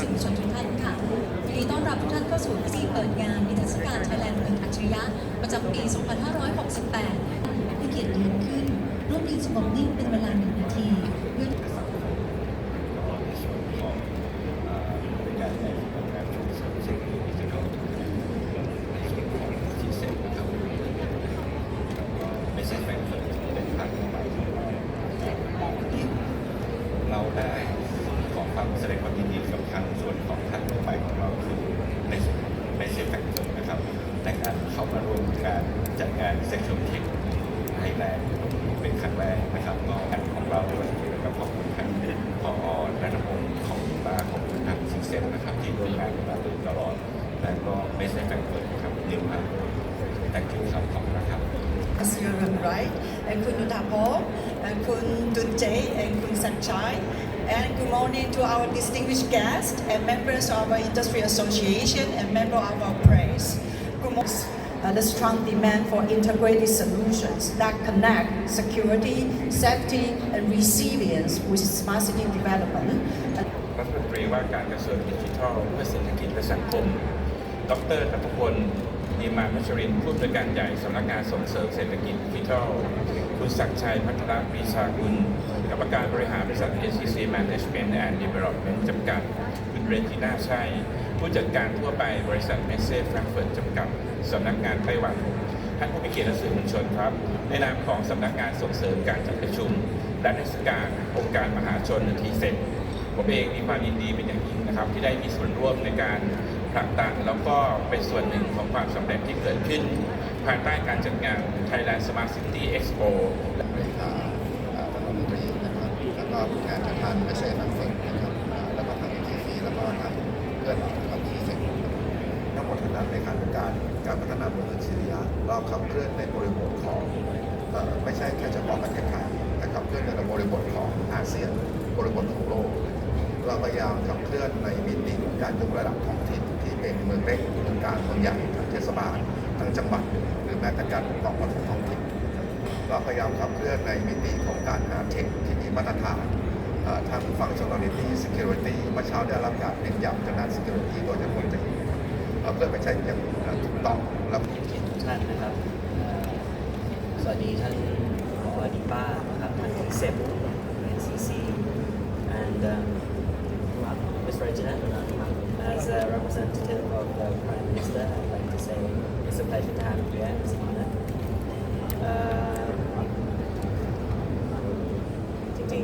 สื่อมวลชนทุกท่านค่ะยินดีต้อนรับทุกท่านเข้าสู่พิธีเปิดงานนิทรรศการไทยแลนด์เมืองอัจฉริยะ ประจำปี 2568ให้เกียรติยืนขึ้น ร่วมยืนสงบนิ่งเป็นเวลาหนึ่งนาทีเพื่อ As you're right, and Kun Nutapo, and Kun Dunje, and Kun Sanchai. And good morning to our distinguished guests and members of our industry association and member of our press. Good morning. Uh, the strong demand for integrated solutions that connect security, safety, and resilience with smart city development. รัฐมนตรีว่าการกระทรวงดิจิทัลเพื่อเศรษฐกิจและสังคม ดรนัทพล ดีมามัชรินทร์ผู้อำนวยการใหญ่สำนักงานส่งเสริมเศรษฐกิจดิจิทัลคุณศักดิ์ชัยพัฒนปรีชากุลกรรมการบริหารบริษัท SCC Management and Development จำกัด คุณเรนจิน่าชัยผู้จัดการทั่วไปบริษัทเมสเซ่แฟรงเฟิร์ตจำกัดสำนักงานไต้หวันท่านผู้มีเกียรติและสื่อมวลชนครับในนามของสำนักงานส่งเสริมการจัดประชุม และเทศกาลองค์การมหาชนทีเซ็ตผมเองมีความยินดีเป็นอย่างยิ่งนะครับ ที่ได้มีส่วนร่วมในการ ผลักดันแล้วก็เป็นส่วนหนึ่งของความสำเร็จที่เกิดขึ้น ภายใต้การจัดงาน Thailand Smart City Expo เลขาเอ่อรัฐมนตรีนะครับแล้วก็ผู้แทนจากทางไม่ใช่ทางเฟิร์นะครับแล้วก็ทางเอ็นทีซีแล้วก็ทางเพื่อนเราทางทีเซ็นทั้งหมดทั้งนั้นในการการการพัฒนาเมืองอัจฉริยะเราขับเคลื่อนในบริบทของไม่ใช่แค่เฉพาะประเทศไทยแต่ขับเคลื่อนในบริบทของอาเซียนบริบทของโลกเราพยายามขับเคลื่อนในมิติการยกระดับท้องถิ่น ที่เป็นเมืองเล็กเมืองกลางเมืองใหญ่ทั้งเทศบาลทั้งจังหวัดหรือแม้แต่การปกครองของท้องถิ่นเราพยายามขับเคลื่อนในมิติของการหาเทคที่มีมาตรฐานทาง functionality security เมื่อเช้าได้รับการเน้นย้ำจากด้าน security โดยเฉพาะจากเพื่อไปใช้อย่างถูกต้องและเกียรติทุกท่านนะครับสวัสดีท่านผอดีป้านะครับท่านเซฟ NCC and um, Mr. Regina as a representative of the Prime Minister I'd like to say it's a pleasure to have you here this morning เอ่อจริง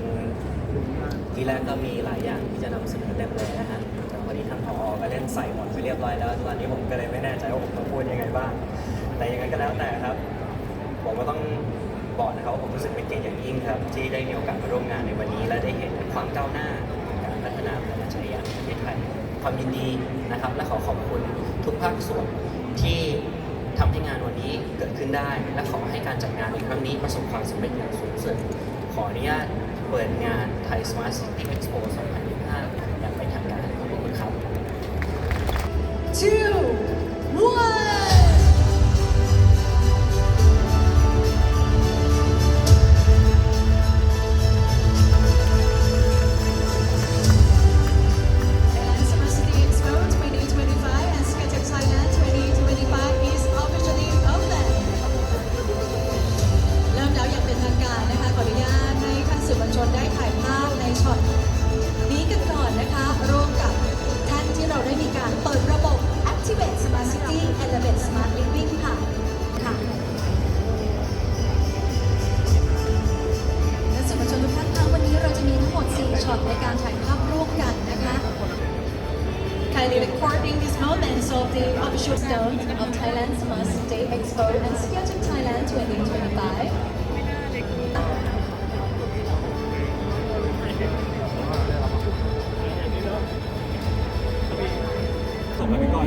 ๆทีแรกก็มีหลายอย่างที่จะนำเสนอเต็มเลยนะฮะแต่พอดีทานผอก็เล่นใส่หมดไปเรียบร้อยแล้วตอนนี้ผมก็เลยไม่แน่ใจว่าผมต้องพูดยังไงบ้าง แต่ยังไงก็แล้วแต่ครับ ผมก็ต้องบอกนะครับว่าผมรู้สึกเป็นเกียรติอย่างยิ่งครับ ที่ได้มีโอกาสมาร่วมงานในวันนี้ และได้เห็นความก้าวหน้าของการพัฒนาพลังงานอัจฉริยะในประเทศไทย ความยินดีนะครับ และขอขอบคุณทุกภาคส่วนที่ทำให้งานวันนี้เกิดขึ้นได้ และขอให้การจัดงานในครั้งนี้ประสบความสำเร็จอย่างสูงสุด ขออนุญาตเปิดงาน Thai Smart City Expo 2025 Kindly recording these moments of the official stone of Thailand Smart City Expo and Sketchup Thailand 2025. ส่งไปพี่ก้อย